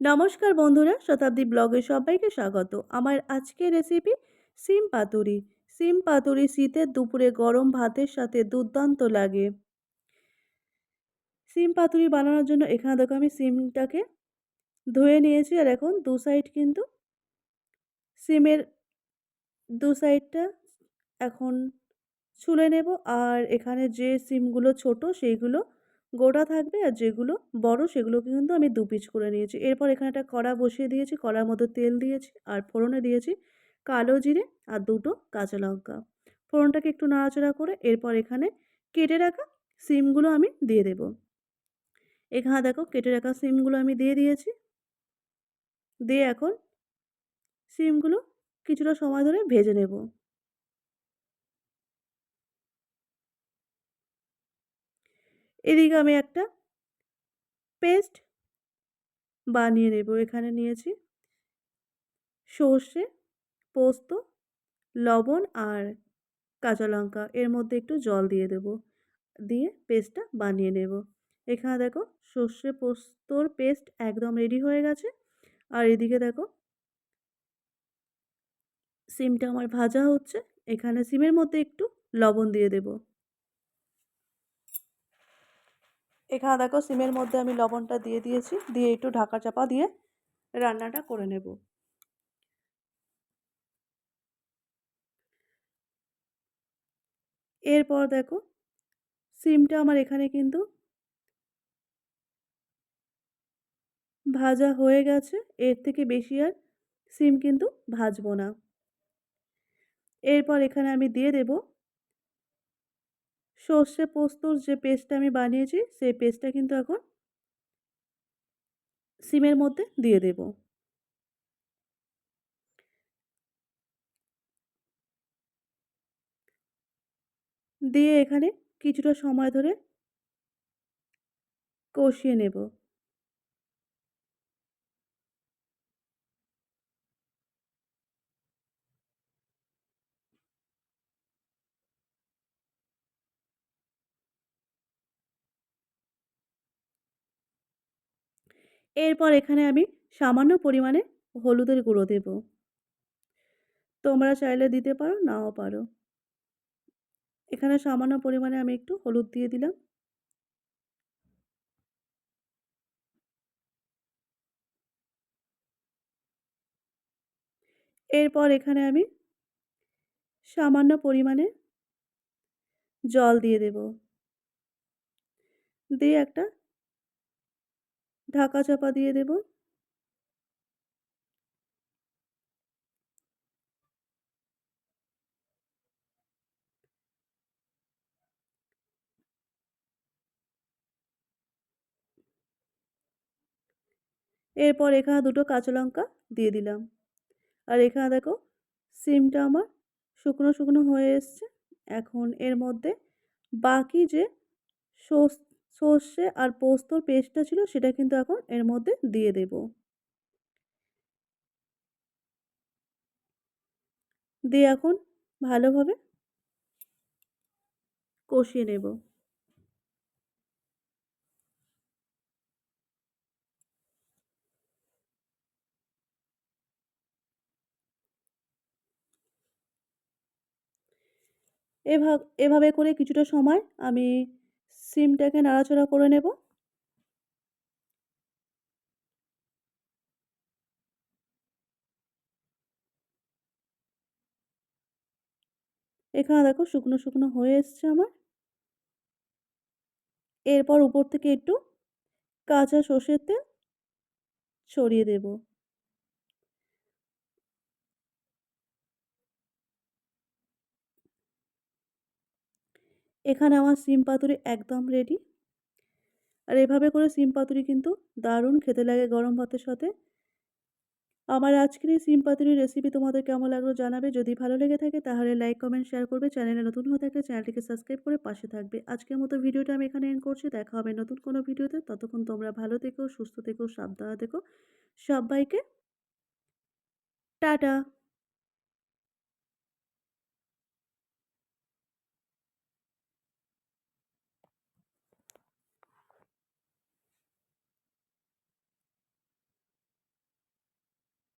নমস্কার বন্ধুরা, শতাব্দী ব্লগে সবাইকে স্বাগত। আমার আজকের রেসিপি সিম পাতুরি। সিম পাতুরি শীতের দুপুরে গরম ভাতের সাথে দুর্দান্ত লাগে। সিম পাতুরি বানানোর জন্য এখানে দেখো আমি সিমটাকে ধুয়ে নিয়েছি আর এখন দু সাইড কিন্তু সিমের দু সাইডটা এখন ছুলে নেব। আর এখানে যে সিমগুলো ছোট সেইগুলো গোটা থাকবে আর যেগুলো বড় সেগুলোকে কিন্তু আমি দু পিচ করে নিয়েছি। এরপর এখানে একটা কড়া বসিয়ে দিয়েছি, কড়ার মধ্যে তেল দিয়েছি আর ফোড়নে দিয়েছি কালো জিরে আর দুটো কাঁচা লঙ্কা। ফোড়নটাকে একটু নাড়াচাড়া করে এরপর এখানে কেটে রাখা সিমগুলো আমি দিয়ে দেব। এখানে দেখো কেটে রাখা সিমগুলো আমি দিয়ে দিয়েছি। দিয়ে এখন সিমগুলো কিছুটা সময় ধরে ভেজে নেব। এদিকে আমি একটা পেস্ট বানিয়ে নেব। এখানে নিয়েছি সর্ষে, পোস্ত, লবণ আর কাঁচা লঙ্কা। এর মধ্যে একটু জল দিয়ে দেব। দিয়ে পেস্টটা বানিয়ে নেব। এখানে দেখো সর্ষে পোস্তর পেস্ট একদম রেডি হয়ে গেছে। আর এদিকে দেখো সিমটা আমার ভাজা হচ্ছে। এখানে সিমের মধ্যে একটু লবণ দিয়ে দেবো। এখানে দেখো সিমের মধ্যে আমি লবণটা দিয়ে দিয়েছি, দিয়ে একটু ঢাকা চাপা দিয়ে রান্নাটা করে নেব। এরপর দেখো সিমটা আমার এখানে কিন্তু ভাজা হয়ে গেছে, এর থেকে বেশি আর সিম কিন্তু ভাজবো না। এরপর এখানে আমি দিয়ে দেব সর্ষে পোস্তর যে পেস্টটা আমি বানিয়েছি, সেই পেস্টটা কিন্তু এখন সিমের মধ্যে দিয়ে দেব। দিয়ে এখানে কিছুটা সময় ধরে কষিয়ে নেব। এরপর এখানে আমি সামান্য পরিমাণে হলুদের গুঁড়ো দেব। তোমরা চাইলে দিতে পারো, নাও পারো। এখানে সামান্য পরিমাণে আমি একটু হলুদ দিয়ে দিলাম। এরপর এখানে আমি সামান্য পরিমাণে জল দিয়ে দেব। দিয়ে একটা ঢাকা চাপা দিয়ে দেব। এরপর এখানে দুটো কাঁচা লঙ্কা দিয়ে দিলাম। আর এখানে দেখো, সিমটা আমার শুকনো শুকনো হয়ে এসছে। এখন এর মধ্যে বাকি যে সর্ষে আর পোস্তর পেস্টটা ছিল সেটা কিন্তু এখন এর মধ্যে দিয়ে দেব। দিয়ে এখন ভালোভাবে কষিয়ে নেব। এভাবে এভাবে করে কিছুটা সময় আমি সিমটাকে নাড়াচাড়া করে নেব। এখানে দেখো শুকনো শুকনো হয়ে এসছে আমার। এরপর উপর থেকে একটু কাঁচা সর্ষের তেল ছড়িয়ে দেব। এখানে আমার সিম পাতুরি একদম রেডি আর এভাবে করে সিম পাতুরি কিন্তু দারুণ খেতে লাগে গরম ভাতের সাথে। আমার আজকের এই সিম পাতুরির রেসিপি তোমাদের কেমন লাগল জানাবে। যদি ভালো লেগে থাকে তাহলে লাইক কমেন্ট শেয়ার করবে। চ্যানেলে নতুন হয়ে থাকলে চ্যানেলটিকে সাবস্ক্রাইব করে পাশে থাকবে। আজকের মতো ভিডিওটা আমি এখানে এন্ড করছি। দেখা হবে নতুন কোনো ভিডিওতে। ততক্ষণ তোমরা ভালো থেকো, সুস্থ থেকো, সাবধানে থেকো। সবাইকে টাটা।